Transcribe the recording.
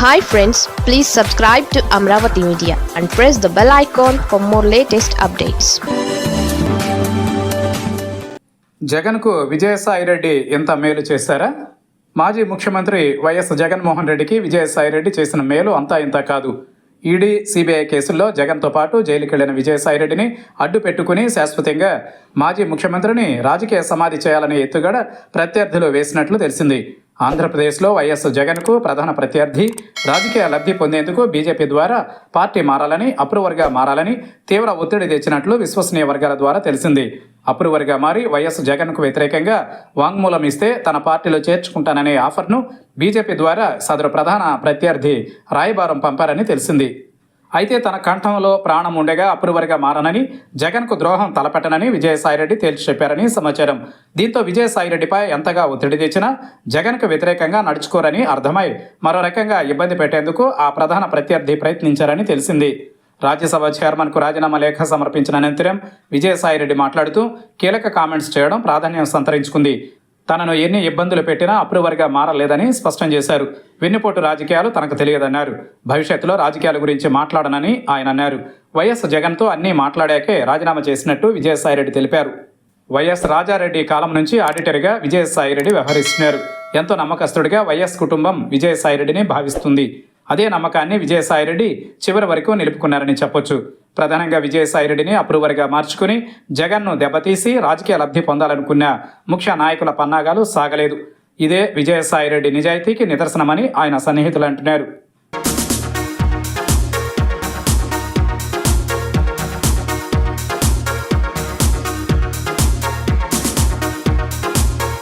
Hi friends please subscribe to Amaravati media and press the bell icon for more latest updates జగన్కు విజయసాయిరెడ్డి ఎంత మేలు చేశారా? మాజీ ముఖ్యమంత్రి వైఎస్ జగన్మోహన్ రెడ్డికి విజయసాయిరెడ్డి చేసిన మేలు అంతా ఇంత కాదు. ఈడీ సిబిఐ కేసుల్లో జగన్తో పాటు జైలుకి వెళ్ళిన విజయసాయిరెడ్డిని అడ్డు పెట్టుకుని శాశ్వతంగా మాజీ ముఖ్యమంత్రిని రాజకీయ సమాధి చేయాలనే ఎత్తుగడ ప్రత్యర్థులు వేసినట్లు తెలిసింది. ఆంధ్రప్రదేశ్లో వైఎస్ జగన్కు ప్రధాన ప్రత్యర్థి రాజకీయ లబ్ధి పొందేందుకు బీజేపీ ద్వారా పార్టీ మారాలని అప్రూవర్గా మారాలని తీవ్ర ఒత్తిడి తెచ్చినట్లు విశ్వసనీయ వర్గాల ద్వారా తెలిసింది. అప్రూవర్గా మారి వైఎస్ జగన్కు వ్యతిరేకంగా వాంగ్మూలం ఇస్తే తన పార్టీలో చేర్చుకుంటాననే ఆఫర్ను బీజేపీ ద్వారా సదరు ప్రధాన ప్రత్యర్థి రాయబారం పంపారని తెలిసింది. అయితే తన కంఠంలో ప్రాణం ఉండగా అప్రూవర్గా మారనని జగన్కు ద్రోహం తలపెట్టనని విజయసాయిరెడ్డి తేల్చి చెప్పారని సమాచారం. దీంతో విజయసాయిరెడ్డిపై ఎంతగా ఒత్తిడి తెచ్చినా జగన్కు వ్యతిరేకంగా నడుచుకోరని అర్థమై మరో రకంగా ఇబ్బంది పెట్టేందుకు ఆ ప్రధాన ప్రత్యర్థి ప్రయత్నించారని తెలిసింది. రాజ్యసభ చైర్మన్కు రాజీనామా లేఖ సమర్పించిన అనంతరం విజయసాయిరెడ్డి మాట్లాడుతూ కీలక కామెంట్స్ చేయడం ప్రాధాన్యం సంతరించుకుంది. తనను ఎన్ని ఇబ్బందులు పెట్టినా అప్రూవర్గా మారలేదని స్పష్టం చేశారు. వెన్నుపోటు రాజకీయాలు తనకు తెలియదన్నారు. భవిష్యత్తులో రాజకీయాల గురించి మాట్లాడనని ఆయన అన్నారు. వైఎస్ జగన్తో అన్నీ మాట్లాడాకే రాజీనామా చేసినట్టు విజయసాయిరెడ్డి తెలిపారు. వైఎస్ రాజారెడ్డి కాలం నుంచి ఆడిటర్గా విజయసాయిరెడ్డి వ్యవహరిస్తున్నారు. ఎంతో నమ్మకస్తుడిగా వైఎస్ కుటుంబం విజయసాయిరెడ్డిని భావిస్తుంది. అదే నమ్మకాన్ని విజయసాయిరెడ్డి చివరి వరకు నిలుపుకున్నారని చెప్పొచ్చు. ప్రధానంగా విజయసాయిరెడ్డిని అప్రూవర్గా మార్చుకుని జగన్ను దెబ్బతీసి రాజకీయ లబ్ధి పొందాలనుకున్న ముఖ్య నాయకుల పన్నాగాలు సాగలేదు. ఇదే విజయసాయిరెడ్డి నిజాయితీకి నిదర్శనమని ఆయన సన్నిహితులు అంటున్నారు.